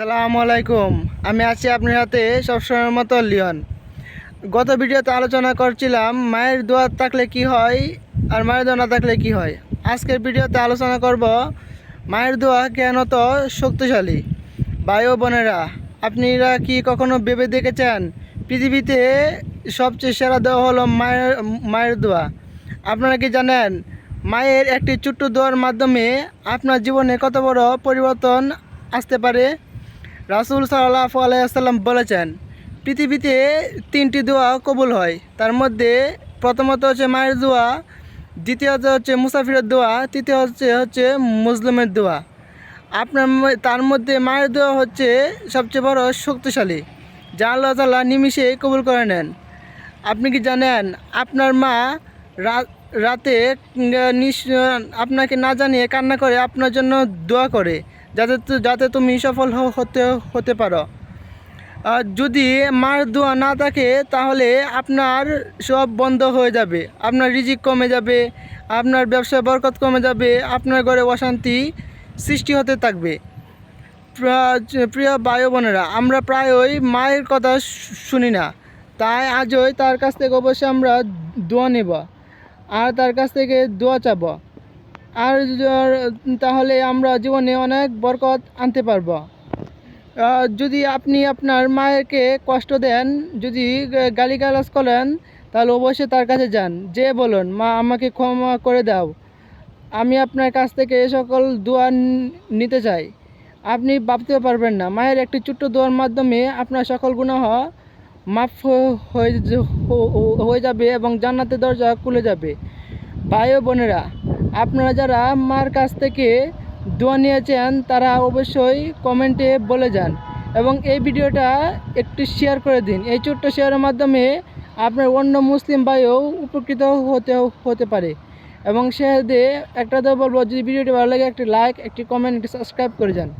সালামু আলাইকুম। আমি আছি আপনার হাতে সবসময়ের মতো লিওন। গত ভিডিওতে আলোচনা করছিলাম মায়ের দোয়া থাকলে কি হয় আর মায়ের দোয়া না থাকলে কি হয়। আজকের ভিডিওতে আলোচনা করব মায়ের দোয়া কেন তো শক্তিশালী? ও বোনেরা, আপনারা কি কখনো ভেবে দেখেছেন? পৃথিবীতে সবচেয়ে সেরা দোয়া হলো মায়ের মায়ের দোয়া। আপনারা কি জানেন, মায়ের একটি ছোট্ট দোয়ার মাধ্যমে আপনার জীবনে কত বড় পরিবর্তন আসতে পারে? রাসুল সাল্লাহ আলাইসাল্লাম বলেছেন, পৃথিবীতে তিনটি দোয়া কবুল হয়। তার মধ্যে প্রথমত হচ্ছে মায়ের দোয়া, দ্বিতীয়ত হচ্ছে মুসাফিরের দোয়া তৃতীয় হচ্ছে হচ্ছে মুসলিমের দোয়া। আপনার তার মধ্যে মায়ের দোয়া হচ্ছে সবচেয়ে বড় শক্তিশালী, যা আল্লাহ তাল্লাহ নিমিষে কবুল করে নেন। আপনি কি জানেন, আপনার মা রাতে আপনাকে না জানিয়ে কান্না করে আপনার জন্য দোয়া করে। যাতে যাতে তুমি সফল হতে হতে পারো। আর যদি মার দোয়া না থাকে, তাহলে আপনার সব বন্ধ হয়ে যাবে। আপনার রিজিক কমে যাবে, আপনার ব্যবসায় বরকত কমে যাবে, আপনার ঘরে অশান্তি সৃষ্টি হতে থাকবে। প্রিয়- ভাই বোনেরা, আমরা প্রায়ই মায়ের কথা শুনি না। তাই আজই তার কাছ থেকে অবশ্যই আমরা দোয়া নেব। আর তার কাছ থেকে দোয়া চাব। আর তাহলে আমরা জীবনে অনেক বরকত আনতে পারব। যদি আপনি আপনার মায়েরকে কষ্ট দেন, যদি গালিগালাজ করেন, তাহলে অবশ্যই তার কাছে যান। যে বলুন, মা, আমাকে ক্ষমা করে দাও। আমি আপনার কাছ থেকে এ সকল দোয়া নিতে চাই। আপনি ভাবতে পারবেন না, মায়ের একটি ছোট্ট দোয়ার মাধ্যমে আপনার সকল গুনাহ মাফ হয়ে হয়ে যাবে এবং জান্নাতের দরজা খুলে যাবে। ভাই ও বোনেরা আপনারা যারা মার কাছ থেকে দোয়া নিয়েছেন, তারা অবশ্যই কমেন্টে বলে যান এবং এই ভিডিওটা একটু শেয়ার করে দিন। এই ছোট্ট শেয়ারের মাধ্যমে আপনার অন্য মুসলিম ভাইও উপকৃত হতে হতে পারে। এবং সে একটা তো বলব, যদি ভিডিওটি ভালো লাগে, একটি লাইক একটি কমেন্ট একটি সাবস্ক্রাইব করে যান।